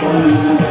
ਕਾਇਮ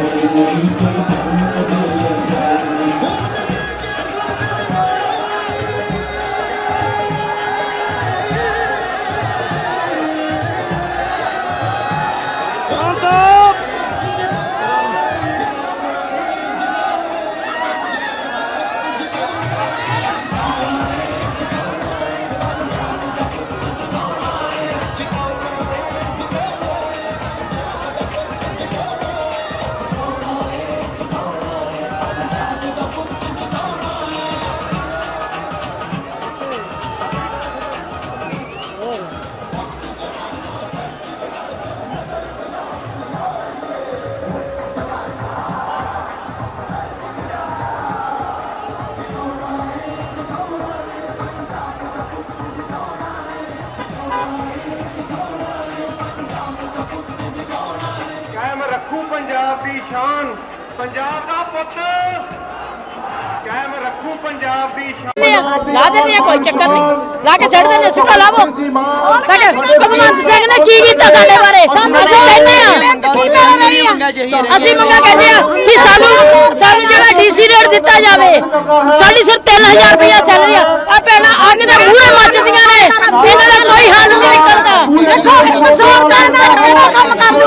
ਰੱਖੂ ਪੰਜਾਬ ਦੀ ਸ਼ਾਨ। ਪੰਜਾਬ ਦਾ ਪੁੱਤ। ਕਾਇਮ ਰੱਖੂ ਪੰਜਾਬ ਦੀ ਸ਼ਾਨ। ਲਾ ਦਿੰਦੇ ਆ ਕੋਈ ਚੱਕਰ ਨਹੀਂ। ਲਾ ਕੇ ਛੱਡ ਦਿੰਦੇ ਸੁੱਟਾ ਲਾਵੋ। ਲਾ ਕੇ ਭਗਵੰਤ ਸਿੰਘ ਨੇ ਕੀ ਕੀਤਾ ਸਾਡੇ ਬਾਰੇ? ਅਸੀਂ ਕਹਿੰਦੇ ਆ ਕੀ ਮਿਲ ਅਸੀਂ ਮੰਗਾ ਕਹਿੰਦੇ ਆ ਕਿ ਸਾਨੂੰ ਸਾਨੂੰ ਜਿਹੜਾ ਡੀਸੀ ਰੇਟ ਦਿੱਤਾ ਜਾਵੇ ਸਾਡੀ ਸਿਰ 3000 ਰੁਪਇਆ ਸੈਲਰੀ ਆ। ਆ ਭੈਣਾਂ ਅੱਗ ਦੇ ਮੂਹਰੇ ਮੱਚਦੀਆਂ ਨੇ। ਇਹਨਾਂ ਦਾ ਕੋਈ ਹੱਲ ਨਹੀਂ ਨਿਕਲਦਾ। ਦੇਖੋ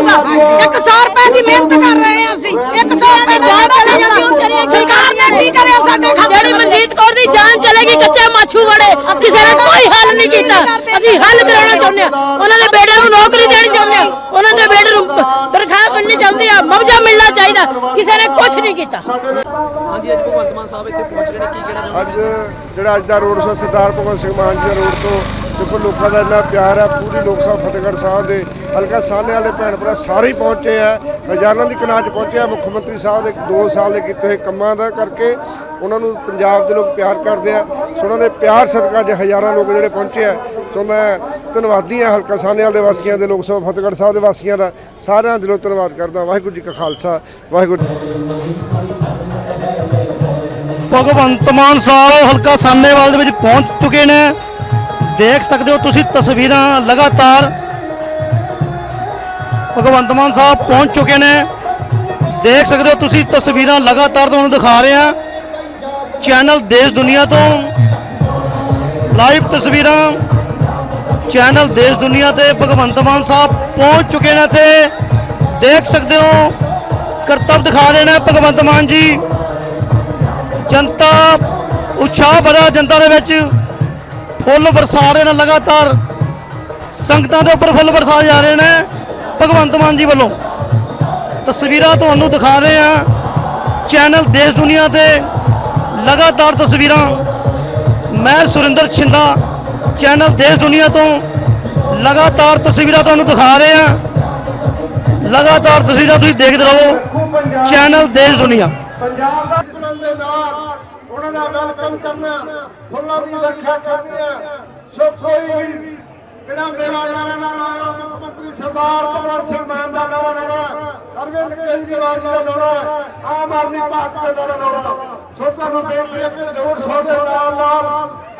ਕੰਮ ਕਰ ਲੂਗਾ 100 ਰੁਪਏ ਦੀ ਮਿਹਨਤ ਕਰ ਰਹੇ ਆ ਅਸੀਂ। 100 ਰੁਪਏ ਦੀ ਜਾਨ ਚਲੇ ਜਾਂਦੀ ਸਰਕਾਰ ਨੇ ਕੀ ਕਰਿਆ ਸਾਡੇ ਖਾਤੇ ਜਿਹੜੀ ਮਨਜੀਤ ਕੌਰ ਦੀ ਜਾਨ ਚਲੇਗੀ ਕੱਚੇ ਮਾਛੂ ਵੜੇ ਕਿਸੇ ਨੇ ਕੋਈ ਹੱਲ ਨਹੀਂ ਕੀਤਾ। ਅਸੀਂ ਹੱਲ ਕਰਾਉਣਾ ਚਾਹੁੰਦੇ ਆ ਉਹਨਾਂ ਦੇ ਬੇਟੇ ਨੂੰ ਨੌਕਰੀ ਦੇਣੀ ਚਾਹੁੰਦੇ ਆ ਉਹਨਾਂ ਦੇ ਬੇਟੇ ਨੂੰ ਤਨਖਾਹ ਮਿਲਣੀ ਚਾਹੁੰਦੀ ਆ ਮੁਆਵਜ਼ਾ ਮਿਲਣਾ ਚਾਹੀਦਾ। ਕਿਸੇ ਨੇ ਕੁਝ ਨਹੀਂ ਕੀਤਾ। ਹਾਂਜੀ ਅੱਜ ਭਗਵੰਤ ਮਾਨ ਸਾਹਿਬ ਇੱਥੇ ਪਹੁੰਚ ਰਹੇ ਨੇ। ਕੀ ਕਹਿਣਾ ਚਾਹੁੰਦੇ ਅੱਜ ਜਿਹੜਾ ਅੱਜ ਦਾ ਰੋਡ ਸ਼ੋ ਸਰਦਾਰ ਭਗਵੰਤ ਸਿੰਘ ਮਾਨ ਜੀ ਦੇ ਰੋਡ ਤੋਂ ਦੇਖੋ ਲੋਕਾਂ ਦਾ ਇੰਨਾ ਪਿਆਰ ਹੈ ਪੂਰੀ ਲੋਕ ਸਭਾ ਫਤਿਹਗੜ੍ਹ ਸਾਹਿਬ ਦੇ। ਹਲਕਾ ਸਾਹਨੇ ਵਾਲੇ ਭੈਣ ਭਰਾ ਸਾਰੇ ਹੀ ਪਹੁੰਚੇ ਆ ਹਜ਼ਾਰਾਂ ਦੀ ਕਨਾਚ ਪਹੁੰਚੇ ਆ, ਮੁੱਖ ਮੰਤਰੀ ਸਾਹਿਬ ਦੇ 2 ਸਾਲ ਦੇ ਕੀਤੇ ਹੋਏ ਕੰਮਾਂ ਦਾ ਕਰਕੇ ਉਹਨਾਂ ਨੂੰ ਪੰਜਾਬ ਦੇ ਲੋਕ ਪਿਆਰ ਕਰਦੇ ਆ। ਸੋ ਉਹਨਾਂ ਦੇ ਪਿਆਰ ਸਦਕਾ ਅੱਜ ਹਜ਼ਾਰਾਂ ਲੋਕ ਜਿਹੜੇ ਪਹੁੰਚੇ ਆ। ਸੋ ਮੈਂ ਧੰਨਵਾਦੀ ਆ ਹਲਕਾ ਸਾਹਨੇ ਵਾਲੇ ਦੇ ਵਾਸੀਆਂ ਦੇ, ਲੋਕ ਸਭਾ ਫਤਿਹਗੜ੍ਹ ਸਾਹਿਬ ਦੇ ਵਾਸੀਆਂ ਦਾ। ਸਾਰਿਆਂ ਦਿਲੋਂ ਧੰਨਵਾਦ ਕਰਦਾ। ਵਾਹਿਗੁਰੂ ਜੀ ਕਾ ਖਾਲਸਾ, ਵਾਹਿਗੁਰੂ ਜੀ ਭਗਵੰਤ ਮਾਨ ਸਾਹਿਬ ਹਲਕਾ ਸਾਹਨੇਵਾਲ ਦੇ ਵਿੱਚ ਪਹੁੰਚ ਚੁੱਕੇ ਨੇ। ਦੇਖ ਸਕਦੇ ਹੋ ਤੁਸੀਂ ਤਸਵੀਰਾਂ ਲਗਾਤਾਰ। ਭਗਵੰਤ ਮਾਨ ਸਾਹਿਬ ਪਹੁੰਚ ਚੁੱਕੇ ਨੇ। ਦੇਖ ਸਕਦੇ ਹੋ ਤੁਸੀਂ ਤਸਵੀਰਾਂ ਲਗਾਤਾਰ ਤੁਹਾਨੂੰ ਦਿਖਾ ਰਹੇ ਹਾਂ। ਚੈਨਲ ਦੇਸ਼ ਦੁਨੀਆ ਤੋਂ ਲਾਈਵ ਤਸਵੀਰਾਂ ਚੈਨਲ ਦੇਸ਼ ਦੁਨੀਆ ਤੇ ਭਗਵੰਤ ਮਾਨ ਸਾਹਿਬ ਪਹੁੰਚ ਚੁੱਕੇ ਨੇ ਤੇ ਦੇਖ ਸਕਦੇ ਹੋ, ਕਰਤੱਵ ਦਿਖਾ ਰਹੇ ਨੇ ਭਗਵੰਤ ਮਾਨ ਜੀ। ਜਨਤਾ ਉਤਸ਼ਾਹ ਭਰਿਆ ਜਨਤਾ ਦੇ ਵਿੱਚ। ਫੁੱਲ ਬਰਸਾ ਰਹੇ ਨੇ ਲਗਾਤਾਰ। ਸੰਗਤਾਂ ਦੇ ਉੱਪਰ ਫੁੱਲ ਵਰਸਾਏ ਜਾ ਰਹੇ ਨੇ। ਭਗਵੰਤ ਮਾਨ ਜੀ ਵੱਲੋਂ ਤਸਵੀਰਾਂ ਤੁਹਾਨੂੰ ਦਿਖਾ ਰਹੇ ਹਾਂ। ਚੈਨਲ ਦੇਸ਼ ਦੁਨੀਆ ਤੇ ਲਗਾਤਾਰ ਤਸਵੀਰਾਂ। ਮੈਂ ਸੁਰਿੰਦਰ ਛਿੰਦਾ, ਚੈਨਲ ਦੇਸ਼ ਦੁਨੀਆ ਤੋਂ ਲਗਾਤਾਰ ਤਸਵੀਰਾਂ ਤੁਹਾਨੂੰ ਦਿਖਾ ਰਹੇ ਹਾਂ। ਲਗਾਤਾਰ ਤਸਵੀਰਾਂ ਤੁਸੀਂ ਦੇਖਦੇ ਰਹੋ। ਚੈਨਲ ਦੇਸ਼ ਦੁਨੀਆ। ਉਹਨਾਂ ਦੇ ਉਹਨਾਂ ਦਾ ਵੈਲਕਮ ਕਰਨਾ, ਫੁੱਲਾਂ ਦੀ ਵਰਖਾ ਕਰਨੀ ਸੋ ਕੋਈ ਵੀ ਮੇਰਾ ਨਾਰਾ ਨਾਰਾ ਮੁੱਖ ਮੰਤਰੀ ਸਰਦਾਰ ਭਗਵੰਤ ਸਿੰਘ ਮਾਨ ਦਾ ਨਾਰਾ ਨਾਰਾ ਅਰਵਿੰਦ ਕੇਜਰੀਵਾਲ ਜੀ ਦਾ ਨਾਰਾ, ਆਮ ਆਦਮੀ ਪਾਰਟੀ ਦਾ ਨਾਰਾ ਨਾਰਾ ਸੋ ਤੁਹਾਨੂੰ ਬੇਨਤੀ ਹੈ ਕਿ ਰੋਡ ਸ਼ੋਅ ਦੇ ਨਾਲ ਨਾਲ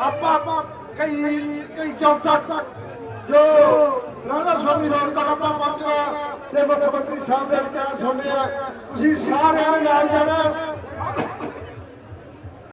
ਆਪਾਂ ਕਈ ਕਈ ਚੌਕਾਂ ਤੱਕ ਜੋ ਰਾਧਾ ਸਵਾਮੀ ਰੋਡ ਤੱਕ ਆਪਾਂ ਪਹੁੰਚਣਾ ਤੇ ਮੁੱਖ ਮੰਤਰੀ ਸਾਹਿਬ ਦੇ ਵਿਚਾਰ ਸੁਣਨੇ ਆ ਤੁਸੀਂ ਸਾਰਿਆਂ ਨਾਲ ਜਾਣਾ।